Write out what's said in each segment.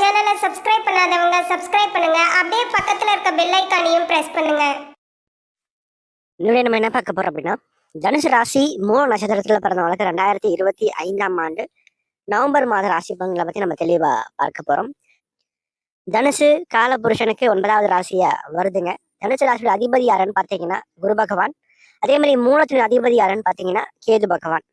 சேனலை சப்ஸ்கிரைப் பண்ணாதவங்க சப்ஸ்கிரைப் பண்ணுங்க. அப்படியே பக்கத்துல இருக்க பெல் ஐக்கானையும் பிரஸ் பண்ணுங்க. இன்னும் நம்ம என்ன பார்க்க போறோம் அப்படின்னா தனுசு ராசி மூணு நட்சத்திரத்துல பிறந்தவங்களுக்கு ரெண்டாயிரத்தி இருபத்தி ஐந்தாம் ஆண்டு நவம்பர் மாத ராசி பங்களை பத்தி நம்ம தெளிவா பார்க்க போறோம். தனுசு கால புருஷனுக்கு ஒன்பதாவது ராசியா வருதுங்க. தனுசு ராசியோட அதிபதி யாருன்னு பார்த்தீங்கன்னா குரு பகவான். அதே மாதிரி மூலத்தின் அதிபதி யாருன்னு பார்த்தீங்கன்னா கேது பகவான்.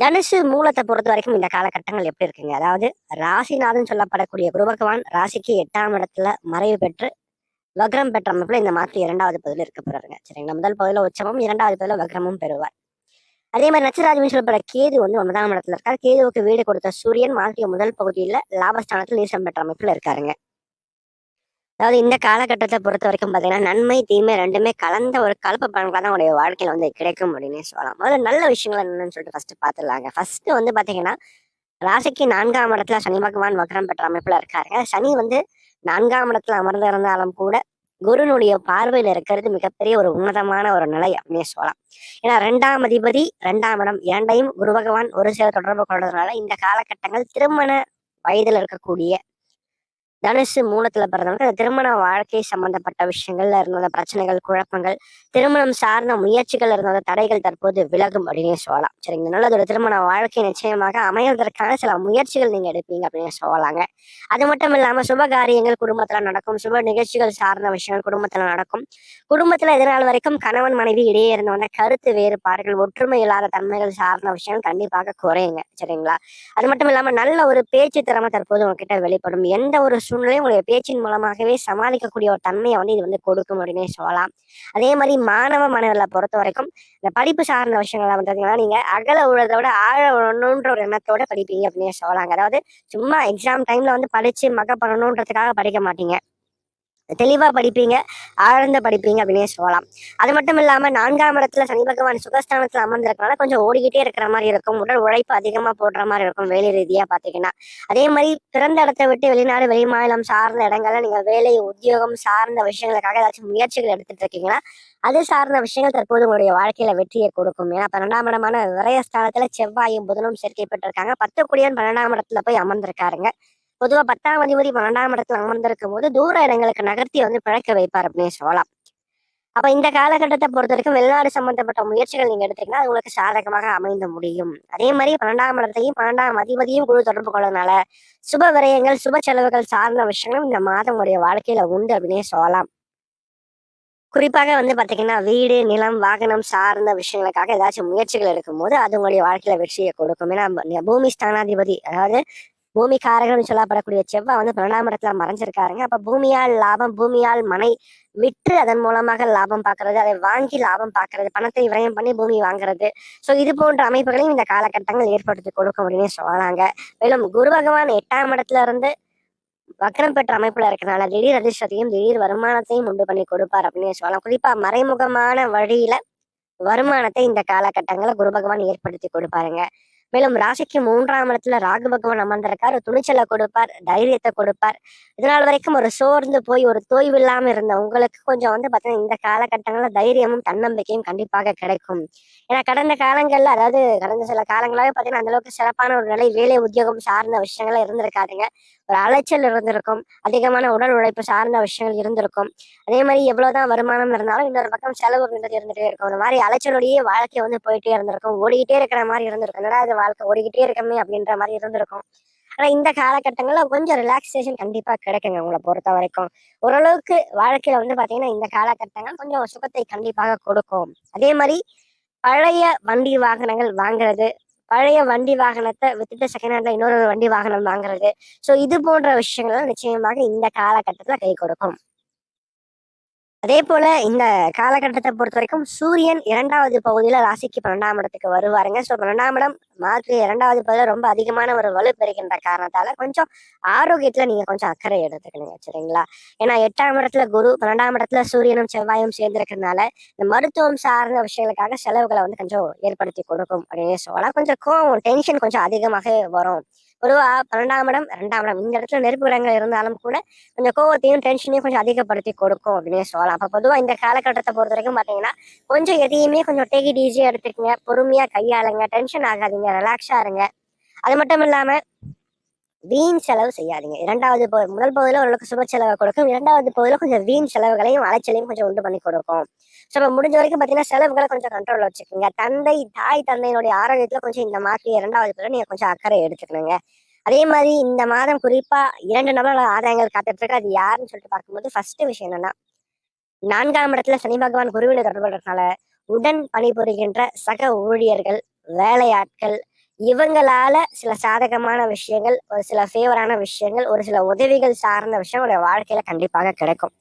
தனுசு மூலத்தை பொறுத்த வரைக்கும் இந்த காலகட்டங்கள் எப்படி இருக்குங்க? அதாவது ராசிநாதன் சொல்லப்படக்கூடிய குருபகவான் ராசிக்கு எட்டாம் இடத்துல மறைவு பெற்று வக்ரம் பெற்ற அமைப்புல இந்த மாற்று இரண்டாவது பகுதியில் இருக்க போறாருங்க. சரிங்களா? முதல் பகுதியில் உச்சமும் இரண்டாவது பகுதியில் வக்ரமும் பெறுவார். அதே மாதிரி நச்சராஜ்னு சொல்லப்பட கேது வந்து ஒன்பதாம் இடத்துல இருக்கார். கேதுவுக்கு வீடு கொடுத்த சூரியன் மாதத்திய முதல் பகுதியில் லாபஸ்தானத்தில் நீசம் பெற்ற அமைப்புல இருக்காருங்க. அதாவது இந்த காலகட்டத்தை பொறுத்த வரைக்கும் பார்த்தீங்கன்னா நன்மை தீமை ரெண்டுமே கலந்த ஒரு கலப்பு பலன்களாக தான் உங்களுடைய வாழ்க்கையில் வந்து கிடைக்கும் அப்படின்னே சொல்லலாம். முதல்ல நல்ல விஷயங்கள் என்னன்னு சொல்லிட்டு ஃபர்ஸ்ட் பார்த்துடலாங்க. ஃபர்ஸ்ட் வந்து பார்த்தீங்கன்னா ராசிக்கு நான்காம் இடத்துல சனி பகவான் வக்ரம் பெற்ற அமைப்புல இருக்காருங்க சனி வந்து நான்காம் இடத்துல அமர்ந்து இருந்தாலும் கூட குருனுடைய பார்வையில் இருக்கிறது மிகப்பெரிய ஒரு உன்னதமான ஒரு நிலை அப்படின்னே சொல்லலாம். ஏன்னா ரெண்டாம் அதிபதி ரெண்டாம் இடம் இரண்டையும் குரு பகவான் ஒரு சில தொடர்பு கொள்றதுனால இந்த காலகட்டங்கள் திருமண வயதுல இருக்கக்கூடிய தனுசு மூலத்துல பிறந்தவங்க. திருமண வாழ்க்கை சம்பந்தப்பட்ட விஷயங்கள்ல இருந்த பிரச்சனைகள் குழப்பங்கள் திருமணம் சார்ந்த முயற்சிகள் இருந்த தடைகள் தற்போது விலகும் அப்படின்னு சொல்லலாம். சரிங்க நல்லது ஒரு திருமண வாழ்க்கை நிச்சயமாக அமைவதற்கான சில முயற்சிகள் நீங்க எடுப்பீங்க அப்படின்னு சொல்லலாங்க. அது மட்டும் இல்லாம சுப காரியங்கள் குடும்பத்துல நடக்கும். சுப நிகழ்ச்சிகள் சார்ந்த விஷயங்கள் குடும்பத்துல நடக்கும். குடும்பத்துல எதிர்நாள் வரைக்கும் கணவன் மனைவி இடையே இருந்த வந்த கருத்து வேறுபாடுகள் ஒற்றுமை இல்லாத தன்மைகள் சார்ந்த விஷயங்கள் கண்டிப்பாக குறையுங்க. சரிங்களா? அது மட்டும் இல்லாம நல்ல ஒரு பேச்சு திறமை தற்போது உங்ககிட்ட வெளிப்படும். எந்த ஒரு சூழ்நிலையை உங்களுடைய பேச்சின் மூலமாகவே சமாளிக்கக்கூடிய ஒரு தன்மையை வந்து இது வந்து கொடுக்கும் அப்படின்னே சொல்லலாம். அதே மாதிரி மாணவ மாணவர்களை பொறுத்த வரைக்கும் இந்த படிப்பு சார்ந்த விஷயங்கள்லாம் பார்த்தீங்கன்னா நீங்க அகல உழதை விட ஆழ உழணுன்ற ஒரு எண்ணத்தோட படிப்பீங்க அப்படின்னே சொல்லலாங்க. அதாவது சும்மா எக்ஸாம் டைம்ல வந்து படிச்சு மக பண்ணணுன்றதுக்காக படிக்க மாட்டீங்க. தெளிவா படிப்பீங்க ஆழ்ந்த படிப்பீங்க அப்படின்னே சொல்லலாம். அது மட்டும் இல்லாம நான்காம் இடத்துல சனி பகவான் சுகஸ்தானத்துல அமர்ந்திருக்கனால கொஞ்சம் ஓடிக்கிட்டே இருக்கிற மாதிரி இருக்கும். உடல் உழைப்பு அதிகமா போடுற மாதிரி இருக்கும் வேலை ரீதியா பார்த்தீங்கன்னா அதே மாதிரி பிறந்த இடத்தை விட்டு வெளிநாடு வெளிமாநிலம் சார்ந்த இடங்கள்ல நீங்க வேலை உத்தியோகம் சார்ந்த விஷயங்களுக்காக ஏதாச்சும் முயற்சிகள் எடுத்துட்டு இருக்கீங்கன்னா அது சார்ந்த விஷயங்கள் தற்போது உங்களுடைய வாழ்க்கையில வெற்றியை கொடுக்கும். ஏன்னா பன்னெண்டாம் இடமான விரயஸ்தானத்துல செவ்வாயும் புதனும் சேர்க்கை பெற்றிருக்காங்க. பத்து குடியன் பன்னெண்டாம் இடத்துல போய் அமர்ந்திருக்காருங்க. பொதுவா பத்தாம் அதிபதி பன்னெண்டாம் இடத்துல அமர்ந்திருக்கும் போது தூர இடங்களுக்கு நகர்த்தி வந்து பிழைக்க வைப்பார் அப்படின்னு சொல்லலாம். அப்ப இந்த காலகட்டத்தை பொறுத்த வரைக்கும் வெளிநாடு சம்பந்தப்பட்ட முயற்சிகள் நீங்க எடுத்தீங்கன்னா அது உங்களுக்கு சாதகமாக அமைந்து முடியும். அதே மாதிரி பன்னெண்டாம் இடத்தையும் பன்னெண்டாம் அதிபதியும் குழு தொடர்பு கொள்ளனால சுப விரயங்கள் சுப செலவுகள் சார்ந்த விஷயங்களும் இந்த மாதம் உடைய வாழ்க்கையில உண்டு அப்படின்னே சொல்லலாம். குறிப்பாக வந்து பாத்தீங்கன்னா வீடு நிலம் வாகனம் சார்ந்த விஷயங்களுக்காக ஏதாச்சும் முயற்சிகள் எடுக்கும்போது அது உங்களுடைய வாழ்க்கையில வெற்றியை கொடுக்கும். ஏன்னா பூமி ஸ்தானாதிபதி அதாவது பூமி காரகம்னு சொல்லப்படக்கூடிய செவ்வாய் வந்து பன்னெண்டாம் இடத்துல மறைஞ்சிருக்காருங்க. அப்ப பூமியால் லாபம் பூமியால் மனை விற்று அதன் மூலமாக லாபம் பார்க்கறது அதை வாங்கி லாபம் பார்க்கறது பணத்தை விரயம் பண்ணி பூமி வாங்குறது. ஸோ இது போன்ற அமைப்புகளையும் இந்த காலகட்டங்கள் ஏற்படுத்தி கொடுக்கும் அப்படின்னு சொல்லலாங்க. மேலும் குரு பகவான் எட்டாம் இடத்துல இருந்து வக்கரம் பெற்ற அமைப்புல இருக்கனால திடீர் அதிர்ஷ்டத்தையும் திடீர் வருமானத்தையும் உண்டு பண்ணி கொடுப்பார் அப்படின்னு சொல்லலாம். குறிப்பா மறைமுகமான வழியில வருமானத்தை இந்த காலகட்டங்களை குரு பகவான் ஏற்படுத்தி கொடுப்பாருங்க. மேலும் ராசிக்கு மூன்றாம் இடத்துல ராகு பகவான் அமர்ந்திருக்கார். துணிச்சலை கொடுப்பார் தைரியத்தை கொடுப்பார். இதனால் வரைக்கும் ஒரு சோர்ந்து போய் ஒரு தோய்வு இல்லாமல் இருந்த உங்களுக்கு கொஞ்சம் வந்து பாத்தீங்கன்னா இந்த காலகட்டங்களில் தைரியமும் தன்னம்பிக்கையும் கண்டிப்பாக கிடைக்கும். ஏன்னா கடந்த காலங்கள்ல அதாவது கடந்த சில காலங்களாகவே பாத்தீங்கன்னா அந்த அளவுக்கு சிறப்பான ஒரு நிலை வேலை உத்தியோகம் சார்ந்த விஷயங்கள் இருந்திருக்காதுங்க. ஒரு அலைச்சல் இருந்திருக்கும். அதிகமான உடல் உழைப்பு சார்ந்த விஷயங்கள் இருந்திருக்கும். அதே மாதிரி எவ்வளவுதான் வருமானம் இருந்தாலும் இன்னொரு பக்கம் செலவு அப்படின்றது இருந்துட்டே இருக்கும். இந்த மாதிரி அலைச்சலோடையே வாழ்க்கை வந்து போயிட்டே இருந்திருக்கும். ஓடிக்கிட்டே இருக்கிற மாதிரி இருந்திருக்கும். என்னடா இது வாழ்க்கை ஓடிக்கிட்டே இருக்கமே அப்படின்ற மாதிரி இருந்திருக்கும். ஆனா இந்த காலகட்டங்கள்ல கொஞ்சம் ரிலாக்ஸேஷன் கண்டிப்பா கிடைக்குங்க உங்களை பொறுத்த வரைக்கும். ஓரளவுக்கு வாழ்க்கையில வந்து பாத்தீங்கன்னா இந்த காலகட்டங்கள் கொஞ்சம் சுகத்தை கண்டிப்பாக கொடுக்கும். அதே மாதிரி பழைய வண்டி வாகனங்கள் வாங்குறது பழைய வண்டி வாகனத்தை வித்துட்டு செகண்ட் ஹேண்ட்ல இன்னொரு வண்டி வாகனம் வாங்குறது. ஸோ இது போன்ற விஷயங்கள் நிச்சயமாக இந்த காலகட்டத்துல கை கொடுக்கும். அதே போல இந்த காலகட்டத்தை பொறுத்த வரைக்கும் சூரியன் இரண்டாவது பகுதியில ராசிக்கு பன்னெண்டாம் இடத்துக்கு வருவாருங்க. ஸோ பன்னெண்டாம் இடம் மார்க்கு இரண்டாவது பகுதியில் ரொம்ப அதிகமான ஒரு வலு பெறுகின்ற காரணத்தால கொஞ்சம் ஆரோக்கியத்துல நீங்க கொஞ்சம் அக்கறை எடுத்துக்கணுங்க சரிங்களா? ஏன்னா எட்டாம் இடத்துல குரு பன்னெண்டாம் இடத்துல சூரியனும் செவ்வாயும் சேர்ந்திருக்கிறதுனால இந்த மருத்துவம் சார்ந்த விஷயங்களுக்காக செலவுகளை வந்து கொஞ்சம் ஏற்படுத்தி கொடுக்கும் அப்படின்னு சொல்லலாம். கொஞ்சம் கோவம் டென்ஷன் கொஞ்சம் அதிகமாக வரும். பொதுவா பன்னெண்டாம் இடம் ரெண்டாம் இடம். இந்த இடத்துல நெருப்பு இடங்கள் இருந்தாலும் கூட கொஞ்சம் கோவத்தையும் டென்ஷனையும் கொஞ்சம் அதிகப்படுத்தி கொடுக்கும் அப்படின்னு சொல்லலாம். அப்ப பொதுவா இந்த காலகட்டத்தை பொறுத்த வரைக்கும் பாத்தீங்கன்னா கொஞ்சம் எதையுமே கொஞ்சம் டேக் இட் ஈஸியா எடுத்துக்கங்க. பொறுமையா கையாளுங்க. டென்ஷன் ஆகாதீங்க. ரிலாக்ஸா இருங்க. அது மட்டும் இல்லாம வீண் செலவு செய்யாதீங்க. இரண்டாவது முதல் பகுதியில் ஓரளவுக்கு சுப செலவை கொடுக்கும். இரண்டாவது பகுதியில் கொஞ்சம் வீண் செலவுகளையும் அலைச்சலையும் கொஞ்சம் உண்டு பண்ணி கொடுக்கும். ஸோ நம்ம முடிஞ்ச வரைக்கும் பார்த்தீங்கன்னா செலவுகளை கொஞ்சம் கண்ட்ரோலில் வச்சுக்கோங்க. தந்தை தாய் தந்தையினுடைய ஆரோக்கியத்துல கொஞ்சம் இந்த மாதிரி இரண்டாவது பகுதியில் நீங்கள் கொஞ்சம் அக்கறை எடுத்துக்கணுங்க. அதே மாதிரி இந்த மாதம் குறிப்பா இரண்டு நபர்கள் ஆதாயங்கள் காத்துட்டு இருக்கு அது யாருன்னு சொல்லிட்டு பார்க்கும்போது ஃபர்ஸ்ட் விஷயம் என்னன்னா நான்காம் இடத்துல சனி பகவான் குருவினை தொடர்புறதுனால உடன் பணிபுரிகின்ற சக ஊழியர்கள் வேலையாட்கள் இவங்களால சில சாதகமான விஷயங்கள் ஒரு சில ஃபேவரான விஷயங்கள் ஒரு சில உதவிகள் சார்ந்த விஷயம் வாழ்க்கையில கண்டிப்பாக கிடைக்கும்.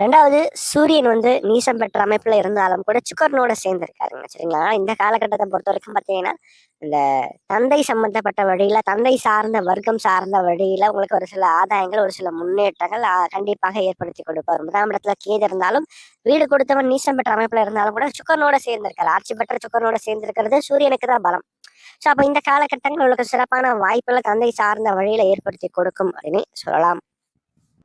ரெண்டாவது சூரியன் வந்து நீசம் பெற்ற அமைப்புல இருந்தாலும் கூட சுக்கரனோட சேர்ந்து இருக்காருங்க சரிங்களா? இந்த காலகட்டத்தை பொறுத்த வரைக்கும் பார்த்தீங்கன்னா இந்த தந்தை சம்பந்தப்பட்ட வழியில தந்தை சார்ந்த வர்க்கம் சார்ந்த வழியில உங்களுக்கு ஒரு சில ஆதாயங்கள் ஒரு சில முன்னேற்றங்கள் கண்டிப்பாக ஏற்படுத்தி கொடுப்பார். முதலாம் இடத்துல கேது இருந்தாலும் வீடு கொடுத்தவன் நீசம் பெற்ற அமைப்புல இருந்தாலும் கூட சுக்கரனோட சேர்ந்து இருக்காரு ஆட்சி பெற்ற சுக்கரனோட சேர்ந்து இருக்கிறது சூரியனுக்கு தான் பலம். ஸோ அப்போ இந்த காலகட்டங்கள் உங்களுக்கு சிறப்பான வாய்ப்புகளை தந்தை சார்ந்த வழியில ஏற்படுத்தி கொடுக்கும் அப்படின்னு சொல்லலாம்.